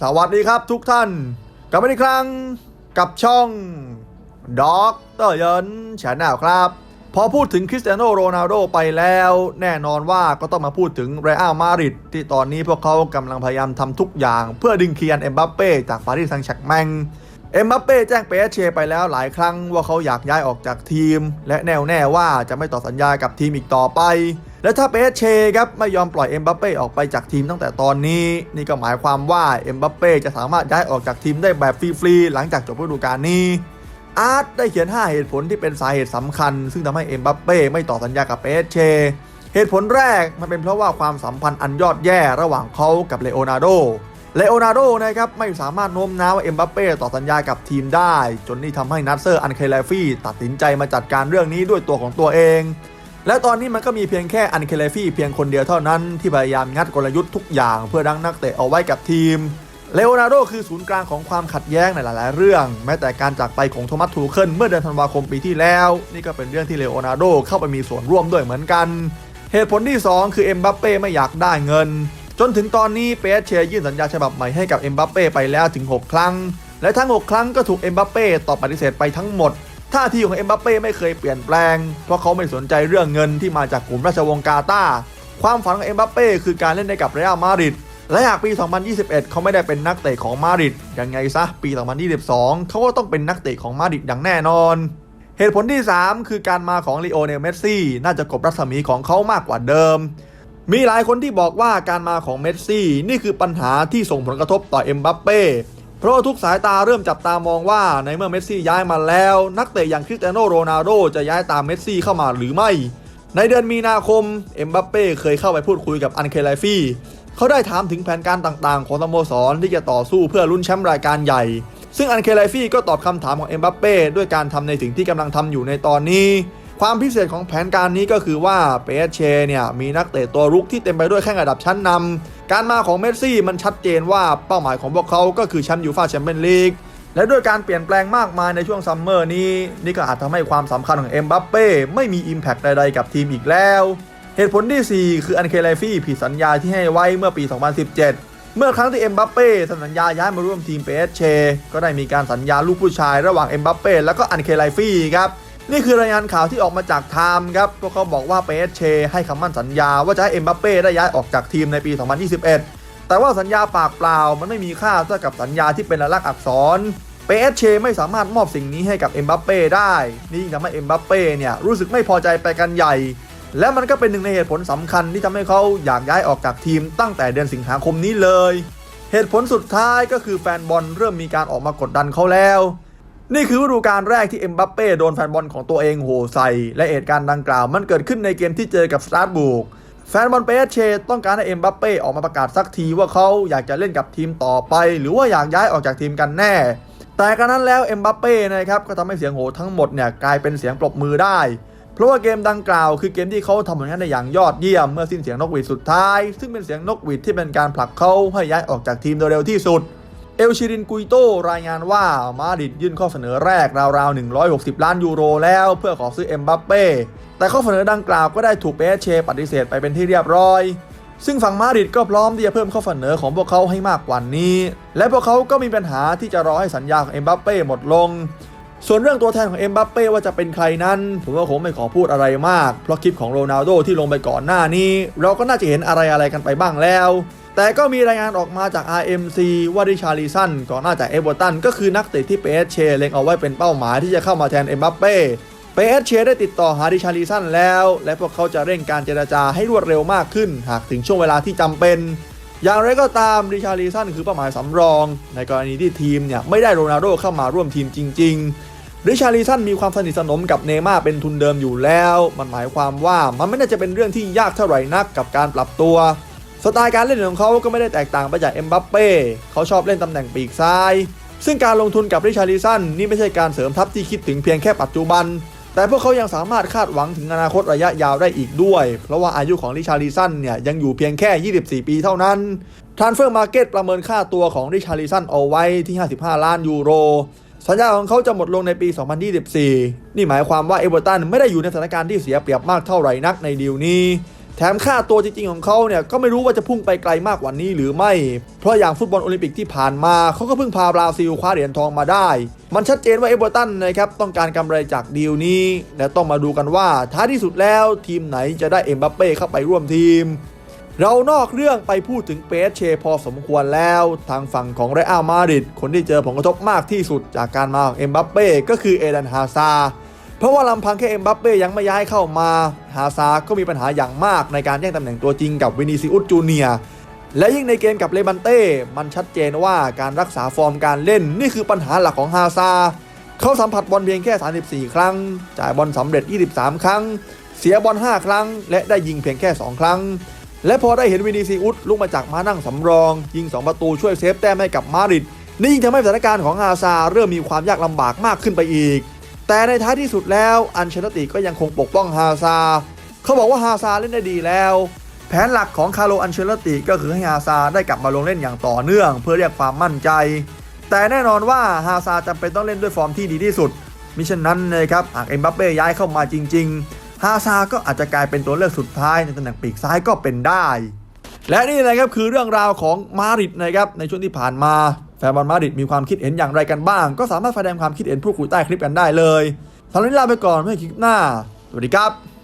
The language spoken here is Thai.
สวัสดีครับทุกท่าน กลับมาอีกครั้งกับช่องด็อกเตอร์ยินชาแนลครับ พอพูดถึงคริสเตียโนโรนัลโดไปแล้ว แน่นอนว่าก็ต้องมาพูดถึงเรอัลมาดริดที่ตอนนี้พวกเขากำลังพยายามทำทุกอย่าง เพื่อดึงเคียนเอ็มบัปเป้จากปารีสแซงต์แชร์กแมง เอ็มบัปเป้แจ้งเปเชไปแล้วหลายครั้งว่าเขาอยากย้ายออกจากทีม และแน่วแน่ว่าจะไม่ต่อสัญญากับทีมอีกต่อไป และถ้าเปเชครับไม่ยอมปล่อยเอ็มบัปเป้ออกไปจากทีมตั้งแต่ตอนนี้ นี่ก็หมายความว่าเอ็มบัปเป้จะสามารถย้ายออกจากทีมได้แบบฟรีๆหลังจากจบฤดูกาลนี้อาร์ตได้เขียน 5 เหตุผลที่เป็นสาเหตุสำคัญ ซึ่งทำให้เอ็มบัปเป้ไม่ต่อสัญญากับเปเชเหตุผลแรกมันเป็นเพราะว่าความสัมพันธ์อันยอดแย่ระหว่างเขากับเลโอนาร์โด เลโอนาร์โดนะครับไม่สามารถโน้มน้าวเอ็มบัปเป้ต่อสัญญากับทีมได้ จนนี่ทำให้นัทเซอร์อันเคลฟี่ตัดสินใจมาจัดการเรื่องนี้ด้วยตัวของตัวเอง และตอนนี้มันก็มีเพียงแค่อันเคลฟี่เพียงคนเดียวเท่านั้นที่พยายามงัดกลยุทธ์ทุกอย่างเพื่อดังนักเตะเอาไว้กับทีมเลโอนาร์โดคือศูนย์กลางของความขัดแย้งในหลาย ๆ เรื่อง แม้แต่การจากไปของโทมัสทูเคิลเมื่อเดือนธันวาคมปีที่แล้ว นี่ก็เป็นเรื่องที่เลโอนาร์โดเข้าไปมีส่วนร่วมด้วยเหมือนกัน เหตุผลที่ 2 คือเอ็มบัปเป้ไม่อยากได้เงิน จนถึงตอนนี้เปเชยื่นสัญญาฉบับใหม่ให้กับเอ็มบัปเป้ไปแล้วถึง 6 ครั้ง และทั้ง 6 ครั้งก็ถูกเอ็มบัปเป้ตอบปฏิเสธไปทั้งหมดท่าทีของเอ็มบัปเป้ไม่เคยเปลี่ยนแปลง เพราะเขาไม่สนใจเรื่องเงินที่มาจากกลุ่มราชวงศ์กาตาความฝันของเอ็มบัปเป้คือการเล่นในกับเรอัลมาดริดและหากปี 2021 เขาไม่ได้เป็นนักเตะของมาดริดยังไงซะปี 2022 เขาก็ต้องเป็นนักเตะของมาดริดอย่างแน่นอน เหตุผลที่ 3 คือการมาของลีโอเนลเมสซี่น่าจะกบรัศมีของเขามากกว่าเดิม มีหลายคนที่บอกว่าการมาของเมสซี่นี่คือปัญหาที่ส่งผลกระทบต่อเอ็มบัปเป้เพราะทุกสายตาเริ่มจับตามองว่าในเมื่อเมสซี่ย้ายมาแล้ว นักเตะอย่างคริสเตียโนโรนัลโดจะย้ายตามเมสซี่เข้ามาหรือไม่ ในเดือนมีนาคมเอ็มบัปเป้เคยเข้าไปพูดคุยกับอันเคลฟี่เขาได้ถามถึงแผนการต่างๆ ของสโมสรที่จะต่อสู้เพื่อลุ้นแชมป์รายการใหญ่ซึ่งอันเคลฟี่ก็ตอบคำถามของเอ็มบัปเป้ด้วยการทำในสิ่งที่กำลังทำอยู่ในตอนนี้ ความพิเศษของแผนการนี้ก็คือว่าเปเชเนี่ยมีนักเตะตัวรุกที่เต็มไปด้วยแข้งระดับชั้นนำการมาของเมสซี่มันชัดเจนว่าเป้าหมายของพวกเขาก็คือแชมป์ยูฟ่าแชมเปี้ยนลีกและด้วยการเปลี่ยนแปลงมากมายในช่วงซัมเมอร์นี้ นี่ก็อาจทำให้ความสำคัญของเอ็มบัปเป้ไม่มีอิมแพคใดๆกับทีมอีกแล้ว เหตุผลที่ 4 คืออันเคลฟี่ผิดสัญญาที่ให้ไว้เมื่อปี 2017 เมื่อครั้งที่เอ็มบัปเป้สัญญาย้ายมาร่วมทีมเปเชก็ได้มีการสัญญาลูกผู้ชายระหว่างเอ็มบัปเป้แล้วก็อันเคลฟี่ครับ นี่คือรายงานข่าวที่ออกมาจากไทม์ครับ พวกเขาบอกว่าเปเชให้คำมั่นสัญญาว่าจะให้เอ็มบัปเป้ได้ย้ายออกจากทีมในปี 2021 แต่ว่าสัญญาปากเปล่ามันไม่มีค่าเท่ากับสัญญาที่เป็นลายลักษณ์อักษร เปเชไม่สามารถมอบสิ่งนี้ให้กับเอ็มบัปเป้ได้ นี่ทำให้เอ็มบัปเป้เนี่ยรู้สึกไม่พอใจไปกันใหญ่ และมันก็เป็นหนึ่งในเหตุผลสำคัญที่ทำให้เขาอยากย้ายออกจากทีมตั้งแต่เดือนสิงหาคมนี้เลย เหตุผลสุดท้ายก็คือแฟนบอลเริ่มมีการออกมากดดันเขาแล้ว นี่คือฤดูกาลแรกที่เอ็มบัปเป้โดนแฟนบอลของตัวเองโหใส่ และเหตุการณ์ดังกล่าวมันเกิดขึ้นในเกมที่เจอกับสตาร์บุกแฟนบอลเปเชต้องการให้เอ็มบัปเป้ออกมาประกาศสักทีว่าเขาอยากจะเล่นกับทีมต่อไป หรือว่าอยากย้ายออกจากทีมกันแน่ แต่กระนั้นแล้วเอ็มบัปเป้นะครับก็ทำให้เสียงโหทั้งหมดเนี่ยกลายเป็นเสียงปรบมือได้ เพราะว่าเกมดังกล่าวคือเกมที่เขาทำผลงานได้อย่างยอดเยี่ยมเมื่อสิ้นเสียงนกหวีดสุดท้าย ซึ่งเป็นเสียงนกหวีดที่เป็นการผลักเขาให้ย้ายออกจากทีมโดยเร็วที่สุด เอลชิรินกุยโตรายงานว่ามาดริดยื่นข้อเสนอแรกราวๆ 160 ล้านยูโรแล้วเพื่อขอซื้อเอ็มบัปเป้แต่ข้อเสนอดังกล่าวก็ได้ถูกเปเชปฏิเสธไปเป็นที่เรียบร้อย ซึ่งฝั่งมาดริดก็พร้อมที่จะเพิ่มข้อเสนอของพวกเขาให้มากกว่านี้ และพวกเขาก็มีปัญหาที่จะรอให้สัญญาของเอ็มบัปเป้หมดลง ส่วนเรื่องตัวแทนของเอ็มบัปเป้ว่าจะเป็นใครนั้น ผมว่าคงไม่ขอพูดอะไรมาก เพราะคลิปของโรนัลโดที่ลงไปก่อนหน้านี้ เราก็น่าจะเห็นอะไรอะไรกันไปบ้างแล้วแต่ก็มีรายงานออกมาจาก RMC ว่าดิชาลีสันก่อนหน้าจากเอเวอร์ตันก็คือนักเตะที่เปเชเล็งเอาไว้เป็นเป้าหมายที่จะเข้ามาแทนเอ็มบัปเป้เปเชได้ติดต่อหาดิชาลีสันแล้ว และพวกเขาจะเร่งการเจรจาให้รวดเร็วมากขึ้น หากถึงช่วงเวลาที่จำเป็น อย่างไรก็ตามดิชาลีสันคือเป้าหมายสำรอง ในกรณีที่ทีมเนี่ยไม่ได้โรนัลโดเข้ามาร่วมทีมจริง ๆ ริชาลีสันมีความสนิทสนมกับเนย์ม่าร์เป็นทุนเดิมอยู่แล้ว มันหมายความว่ามันไม่น่าจะเป็นเรื่องที่ยากเท่าไหร่นักกับการปรับตัว สไตล์การเล่นของเขาก็ไม่ได้แตกต่างไปจากเอ็มบัปเป้เขาชอบเล่นตำแหน่งปีกซ้าย ซึ่งการลงทุนกับริชาลีสันนี่ไม่ใช่การเสริมทัพที่คิดถึงเพียงแค่ปัจจุบัน แต่พวกเขายังสามารถคาดหวังถึงอนาคตระยะยาวได้อีกด้วย เพราะว่าอายุของริชาลีสันเนี่ยยังอยู่เพียงแค่ 24 ปีเท่านั้นทรานเฟอร์มาร์เก็ตประเมินค่าตัวของริชาลีสันเอาไว้ที่ 55 ล้านยูโร สัญญาของเขาจะหมดลงในปี 2024 นี่หมายความว่าเอเวอร์ตันไม่ได้อยู่ในสถานการณ์ที่เสียเปรียบมากเท่าไหร่นักในดีลนี้ แถมค่าตัวจริงๆของเขาเนี่ยก็ไม่รู้ว่าจะพุ่งไปไกลมากกว่านี้หรือไม่ เพราะอย่างฟุตบอลโอลิมปิกที่ผ่านมาเขาก็เพิ่งพาบราซิลคว้าเหรียญทองมาได้ มันชัดเจนว่าเอเวอร์ตันนะครับต้องการกำไรจากดีลนี้ และต้องมาดูกันว่าท้ายที่สุดแล้วทีมไหนจะได้เอ็มบัปเป้เข้าไปร่วมทีม เรานอกเรื่องไปพูดถึงเปสเชพอสมควรแล้ว ทางฝั่งของเรอัลมาดริดคนที่เจอผลกระทบมากที่สุดจากการมาของเอ็มบัปเป้ก็คือเอดันฮาซาเพราะว่าลำพังแค่เอ็มบัปเป้ยังไม่ย้ายเข้ามาฮาซาก็มีปัญหาอย่างมากในการแย่งตำแหน่งตัวจริงกับวินิซิอุสจูเนียและยิ่งในเกมกับเลบันเต้ มันชัดเจนว่าการรักษาฟอร์มการเล่นนี่คือปัญหาหลักของฮาซา เขาสัมผัสบอลเพียงแค่ 34 ครั้ง จ่ายบอลสำเร็จ 23 ครั้ง เสียบอล 5 ครั้ง และได้ยิงเพียงแค่ 2 ครั้ง และพอได้เห็นวินิซีอุสลุกมาจากม้านั่งสำรอง ยิง 2 ประตูช่วยเซฟแต้มให้กับมาริดนี่ยิ่งทำให้สถานการณ์ของฮาซาเริ่มมีความยากลำบากมากขึ้นไปอีก แต่ในท้ายที่สุดแล้วอันเชลติก็ยังคงปกป้องฮาซา เขาบอกว่าฮาซาเล่นได้ดีแล้ว แผนหลักของคาร์โลอันเชลติก็คือให้ฮาซาได้กลับมาลงเล่นอย่างต่อเนื่อง เพื่อเรียกความมั่นใจ แต่แน่นอนว่าฮาซาจำเป็นต้องเล่นด้วยฟอร์มที่ดีที่สุดมิฉะนั้นนะครับหากเอ็มบัปเป้ย้ายเข้ามาจริง ๆ ฮาซาก็อาจจะกลายเป็นตัวเลือกสุดท้ายในตำแหน่งปีกซ้ายก็เป็นได้ และนี่นะครับคือเรื่องราวของมาริดนะครับในช่วงที่ผ่านมาแฟนบอลมาดริดมีความคิดเห็นอย่างไรกันบ้าง ก็สามารถแสดงความคิดเห็นพูดคุยใต้คลิปกันได้เลยสำหรับวันนี้ลาไปก่อนไม่คลิปหน้า สวัสดีครับ